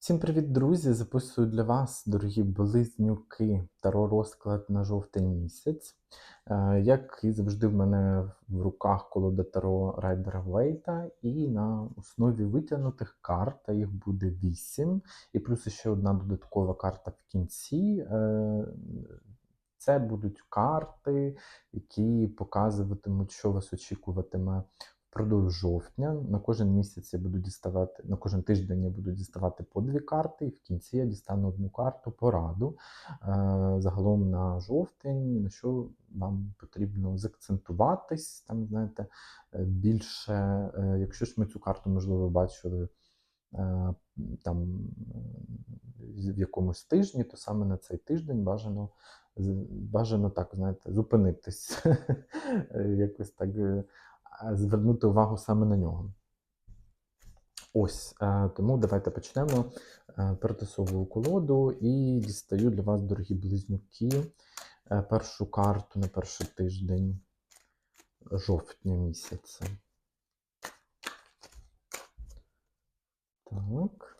Всім привіт, друзі! Записую для вас, дорогі близнюки, таро розклад на жовтень місяць. Е, Як і завжди, в мене в руках колода таро Райдера Вейта, і на основі витягнутих карт, а їх буде 8, і плюс ще одна додаткова карта в кінці. Е, Це будуть карти, які показуватимуть, що вас очікуватиме впродовж жовтня. На кожен місяць я буду діставати, на кожен тиждень я буду діставати по дві карти, і в кінці я дістану одну карту пораду. Е, Загалом на жовтень, на що вам потрібно закцентуватись, там, знаєте, е, більше, е, якщо ж ми цю карту, можливо, бачили. Там в якомусь тижні, то саме на цей тиждень бажано бажано так, знаєте, зупинитись, якось так звернути увагу саме на нього. Ось, е, тому давайте почнемо. Е, Перетасовую колоду і дістаю для вас, дорогі близнюки, е, першу карту на перший тиждень жовтня місяця. Так.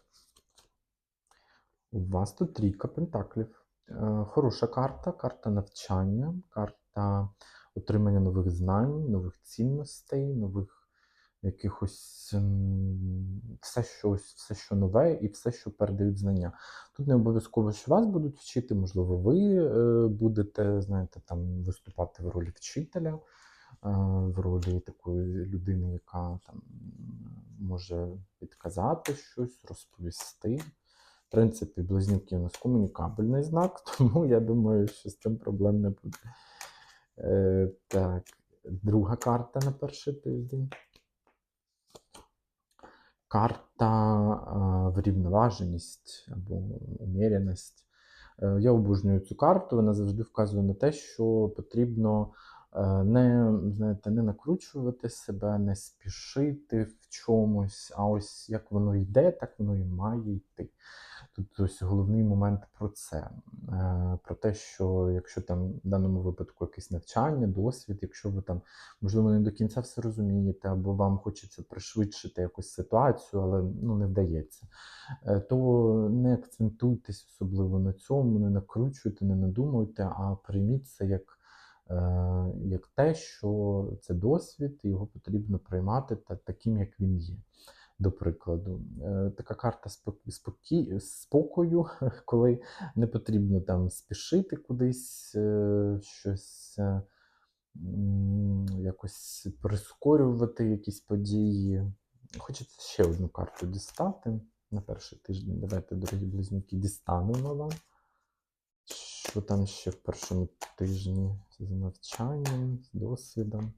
У вас тут трійка пентаклів. Е, Хороша карта, карта навчання, карта отримання нових знань, нових цінностей, нових якихось ем, все, щось, все, що нове, і все, що передають знання. Тут не обов'язково, що вас будуть вчити, можливо, ви е, будете, знаєте, там виступати в ролі вчителя, е, в ролі такої людини, яка там може підказати щось, розповісти. В принципі, близнюки у нас комунікабельний знак, тому я думаю, що з цим проблем не буде. Е, так, друга карта на перший тиждень. Карта е, врівноваженість або уміряність. Е, я обожнюю цю карту, вона завжди вказує на те, що потрібно е, не, знаєте, не накручувати себе, не спішити в чомусь, а ось як воно йде, так воно і має йти. Тут ось головний момент про це. Е, Про те, що якщо там в даному випадку якесь навчання, досвід, якщо ви там, можливо, не до кінця все розумієте, або вам хочеться пришвидшити якусь ситуацію, але ну, не вдається, е, то не акцентуйтесь особливо на цьому, не накручуйте, не надумуйте, а прийміть це як. е, Як те, що це досвід, і його потрібно приймати та таким, як він є до прикладу. Е, Така карта спок- спокою, коли не потрібно там спішити кудись, е, щось е, якось прискорювати якісь події. Хочеться ще одну карту дістати на перший тиждень. Давайте, дорогі близнюки, дістанемо вам. Що там ще в першому тижні з навчанням, з досвідом.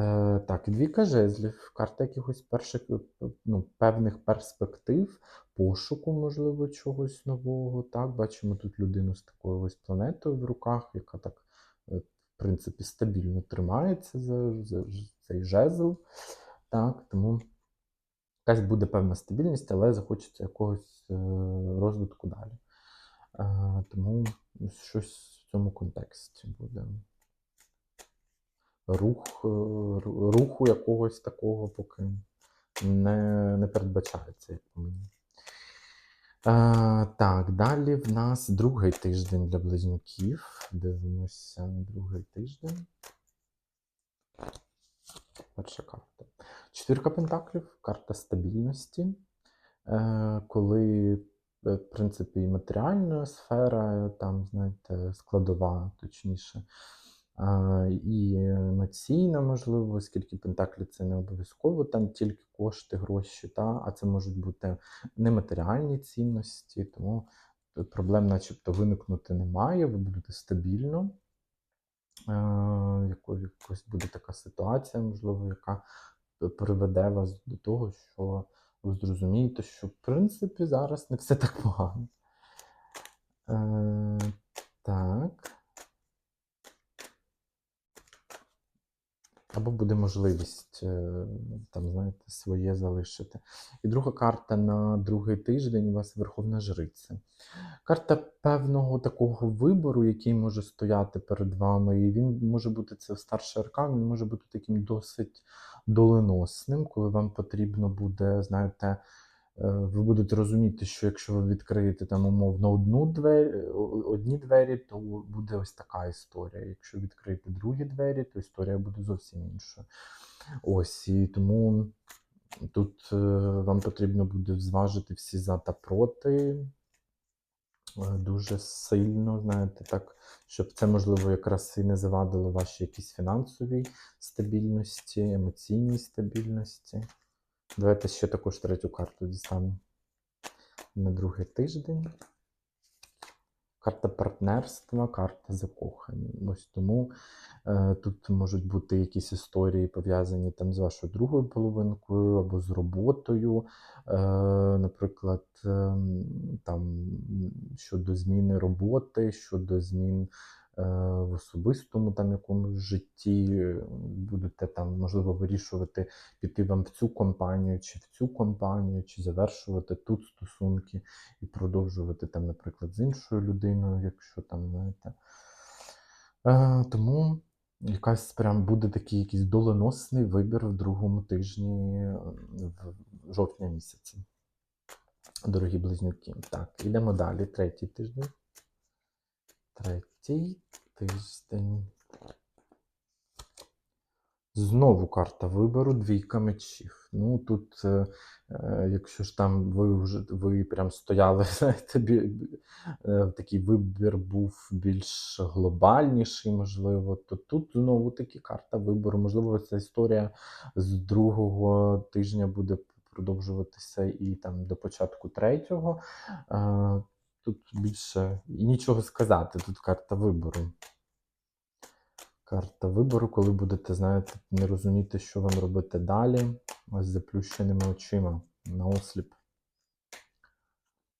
Е, так, двійка жезлів, карта якихось перших е, ну, певних перспектив, пошуку, можливо, чогось нового. Так, бачимо тут людину з такою ось планетою в руках, яка так, е, в принципі, стабільно тримається за, за цей жезл. Так, тому якась буде певна стабільність, але захочеться якогось розвитку далі. Тому щось в цьому контексті буде рух, е, руху якогось такого поки не, не передбачається, як по мені. А, так, далі в нас другий тиждень для близнюків. Дивимося на другий тиждень. Перша карта. Четвірка пентаклів, карта стабільності. Е, коли, е, в принципі, і матеріальна сфера, там, знаєте, складова, точніше, і емоційна, можливо, оскільки пентаклі це не обов'язково там тільки кошти, гроші, та, а це можуть бути нематеріальні цінності, тому проблем, начебто, виникнути немає, ви будете стабільно. Е, якось буде така ситуація, можливо, яка приведе вас до того, що ви зрозумієте, що в принципі зараз не все так погано. Е, так. Або буде можливість е, там, знаєте, своє залишити. І друга карта на другий тиждень у вас Верховна Жриця. Карта певного такого вибору, який може стояти перед вами, і він може бути це старший аркан, він може бути таким досить доленосним, коли вам потрібно буде, знаєте, ви будете розуміти, що якщо ви відкриєте там умовно одну двері, одні двері, то буде ось така історія. Якщо відкриєте другі двері, то історія буде зовсім іншою. Ось і тому тут е, вам потрібно буде зважити всі за та проти. е, Дуже сильно, знаєте, так, щоб це, можливо, якраз і не завадило вашій якійсь фінансовій стабільності, емоційній стабільності. Давайте ще також третю карту дістану на другий тиждень. Карта партнерства, карта закохання. Ось тому е, тут можуть бути якісь історії пов'язані там з вашою другою половинкою або з роботою. Е, наприклад, е, там щодо зміни роботи, щодо змін в особистому там якомусь житті, е, будете там, можливо, вирішувати, піти вам в цю компанію, чи в цю компанію, чи завершувати тут стосунки і продовжувати там, наприклад, з іншою людиною, якщо там, знаєте. Е, тому якась прям буде такий якийсь доленосний вибір в другому тижні е, в жовтня місяці. Дорогі близнюки. Так, йдемо далі. Третій тиждень. Третій тиждень. Знову карта вибору, двійка мечів. Ну тут, е, е, якщо ж там ви вже ви прям стояли, знаєте, бі- е, такий вибір був більш глобальніший, можливо, то тут знову таки карта вибору. Можливо, ця історія з другого тижня буде продовжуватися і там до початку третього. Е, Тут більше нічого сказати, тут карта вибору. Карта вибору, коли будете, знаєте, не розуміти, що вам робити далі, ось з заплющеними очима на осліп.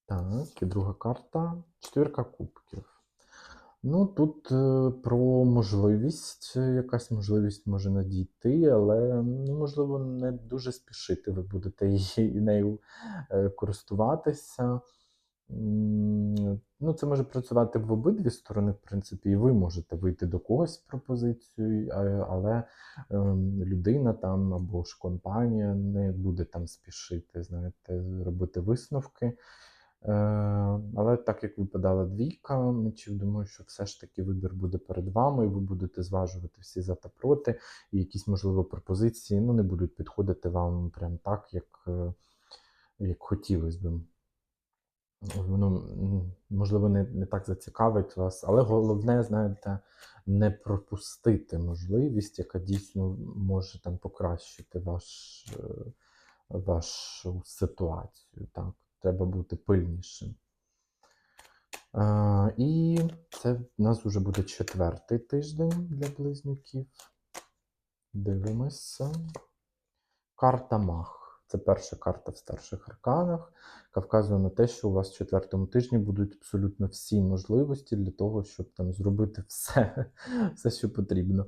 Так, і друга карта четвірка кубків. Ну, тут е, про можливість, якась можливість може надійти, але, ну, можливо, не дуже спішити ви будете її нею е, користуватися. Ну, це може працювати в обидві сторони, в принципі, і ви можете вийти до когось з пропозицією, але ем, людина там або ж компанія не буде там спішити, знаєте, робити висновки. Е, але так як випадала двійка мечів, думаю, що все ж таки вибір буде перед вами, і ви будете зважувати всі за та проти, і якісь, можливо, пропозиції ну, не будуть підходити вам прям так, як, е, як хотілося б. Воно, можливо, не, не так зацікавить вас, але головне, знаєте, не пропустити можливість, яка дійсно може там покращити ваш, е, вашу ситуацію. Так, треба бути пильнішим. А, і це в нас вже буде четвертий тиждень для близнюків. Дивимося. Карта Мах. Це перша карта в старших арканах, яка вказує на те, що у вас в четвертому тижні будуть абсолютно всі можливості для того, щоб там зробити все, все що потрібно.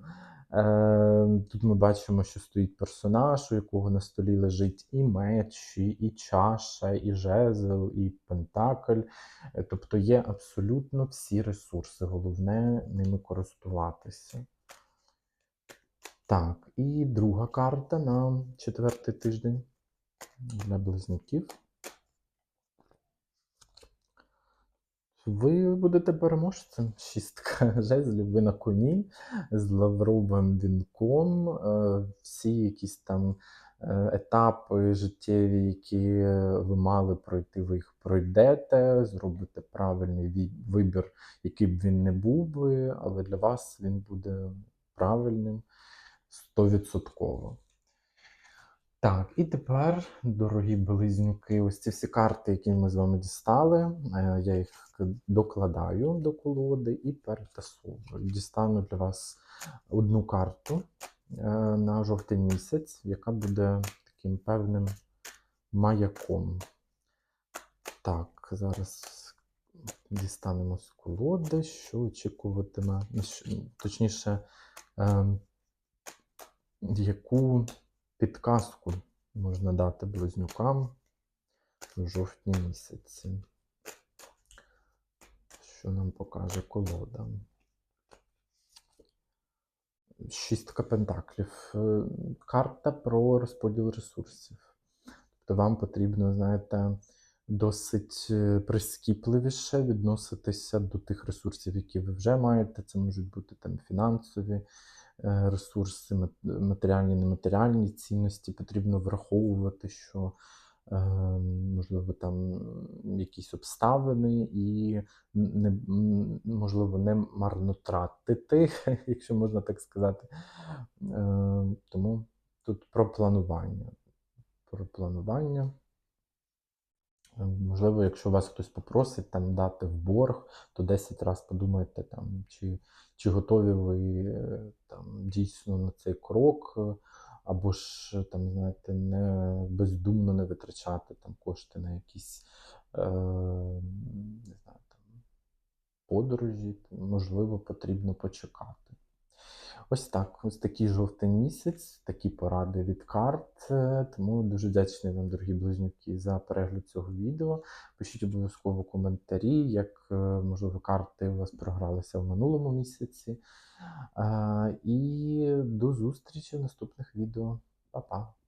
Е, тут ми бачимо, що стоїть персонаж, у якого на столі лежить і меч, і, і чаша, і жезл, і пентакль. Е, Тобто є абсолютно всі ресурси. Головне ними користуватися. Так, і друга карта на четвертий тиждень для близнюків. Ви будете переможцем. Шістка жезлів, ви на коні з лавровим вінком. Е, Всі якісь там е, етапи життєві, які ви мали пройти, ви їх пройдете, зробите правильний вибір, який б він не був би, але для вас він буде правильним 100%. Так, і тепер, дорогі близнюки, ось ці всі карти, які ми з вами дістали, е, я їх докладаю до колоди і перетасовую. Дістану для вас одну карту е, на жовтий місяць, яка буде таким певним маяком. Так, зараз дістанемо з колоди, що очікуватиме, ну, точніше, ем, яку підказку можна дати близнюкам в жовтні місяці. Що нам покаже колода? Шістка пентаклів. Е, Карта про розподіл ресурсів. то вам потрібно, знаєте, досить е, прискіпливіше відноситися до тих ресурсів, які ви вже маєте. Це можуть бути там фінансові ресурси, матеріальні, нематеріальні цінності. Потрібно враховувати, що е, можливо там якісь обставини і не, можливо не марнотратити, якщо можна так сказати. Е, Тому тут про планування. Про планування. Е, Можливо, якщо вас хтось попросить там дати в борг, то 10 разів подумайте, там, чи, чи готові ви е, там, дійсно на цей крок, е, або ж там, знаєте, не бездумно не витрачати там кошти на якісь е, не знаю, там, подорожі, можливо, потрібно почекати. Ось так, ось такий жовтий місяць, такі поради від карт. Е, Тому дуже вдячний вам, дорогі близнюки, за перегляд цього відео. Пишіть обов'язково коментарі, як, е, можливо, карти у вас програлися в минулому місяці. Е, І до зустрічі в наступних відео. Па-па!